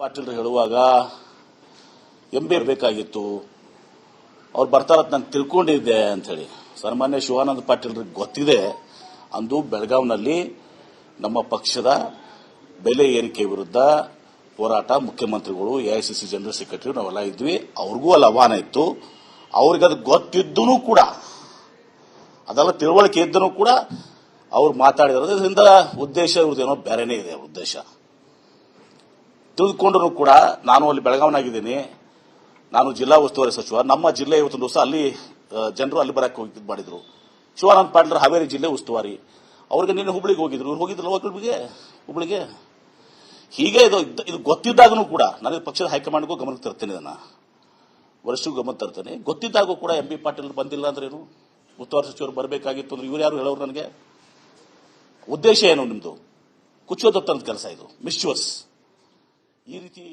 ಪಾಟೀಲ್ ಹೇಳುವಾಗ M B ಬೇಕಾಗಿತ್ತು. ಅವ್ರು ಬರ್ತಾರಂತ ನಾನು ತಿಳ್ಕೊಂಡಿದ್ದೆ ಅಂತ ಹೇಳಿ ಸನ್ಮಾನ್ಯ ಶಿವಾನಂದ ಪಾಟೀಲ್ರಿಗೆ ಗೊತ್ತಿದೆ, ಅಂದು ಬೆಳಗಾವಿನಲ್ಲಿ ನಮ್ಮ ಪಕ್ಷದ ಬೆಲೆ ಏರಿಕೆ ವಿರುದ್ಧ ಹೋರಾಟ ಮುಖ್ಯಮಂತ್ರಿಗಳು ಎಐಸಿಸಿ ಜನರಲ್ ಸೆಕ್ರೆಟರಿ ನಾವೆಲ್ಲ ಇದ್ವಿ. ಅವ್ರಿಗೂ ಅಲ್ಲಿ ಆಹ್ವಾನ ಇತ್ತು. ಅವ್ರಿಗೆ ಅದು ಗೊತ್ತಿದ್ದೂ ಕೂಡ, ಅದೆಲ್ಲ ತಿಳುವಳಿಕೆ ಇದ್ದೂ ಕೂಡ ಅವ್ರು ಮಾತಾಡಿದ್ರೆ ಇದರಿಂದ ಉದ್ದೇಶ ಇವ್ರದ್ದೇನೋ ಬೇರೆನೇ ಇದೆ ಉದ್ದೇಶ. ತಿಳಿದುಕೊಂಡ್ರು ಕೂಡ ನಾನು ಅಲ್ಲಿ ಬೆಳಗಾವನಾಗಿದ್ದೀನಿ ನಾನು ಜಿಲ್ಲಾ ಉಸ್ತುವಾರಿ ಸಚಿವ. ನಮ್ಮ ಜಿಲ್ಲೆ ಇವತ್ತೊಂದು ದಿವಸ ಅಲ್ಲಿ ಜನರು ಅಲ್ಲಿ ಬರಕ್ಕೆ ಹೋಗಿ ಮಾಡಿದ್ರು. ಶಿವಾನಂದ ಪಾಟೀಲ್ ಹಾವೇರಿ ಜಿಲ್ಲೆ ಉಸ್ತುವಾರಿ. ಅವ್ರಿಗೆ ನಿನ್ನೆ ಹುಬ್ಳಿಗೆ ಹೋಗಿದ್ರು. ಇವ್ರು ಹೋಗಿದ್ರು ಹುಬ್ಳಿಗೆ? ಹುಬ್ಳಿಗೆ? ಹೀಗೆ ಇದು ಇದು ಗೊತ್ತಿದ್ದಾಗನು ಕೂಡ ನಾನು ಇದು ಪಕ್ಷದ ಹೈಕಮಾಂಡ್ಗೂ ಗಮನಕ್ಕೆ ತರ್ತೇನೆ ಇದನ್ನ. ವರ್ಷಕ್ಕೂ ಗಮನ ತರ್ತೇನೆ. ಗೊತ್ತಿದ್ದಾಗೂ ಕೂಡ ಎಂ ಬಿ ಪಾಟೀಲ್ ಬಂದಿಲ್ಲ ಅಂದ್ರೆ ಏನು? ಉಸ್ತುವಾರಿ ಸಚಿವರು ಬರಬೇಕಾಗಿತ್ತು ಅಂದ್ರೆ ಇವ್ರು ಯಾರು ಹೇಳೋರು ನನಗೆ? ಉದ್ದೇಶ ಏನು ನಿಮ್ದು? ಕುಚ್ಚೋದತ್ತರದ ಕೆಲಸ ಇದು. ಮಿಸ್ಚುವಸ್ ಈ ರೀತಿ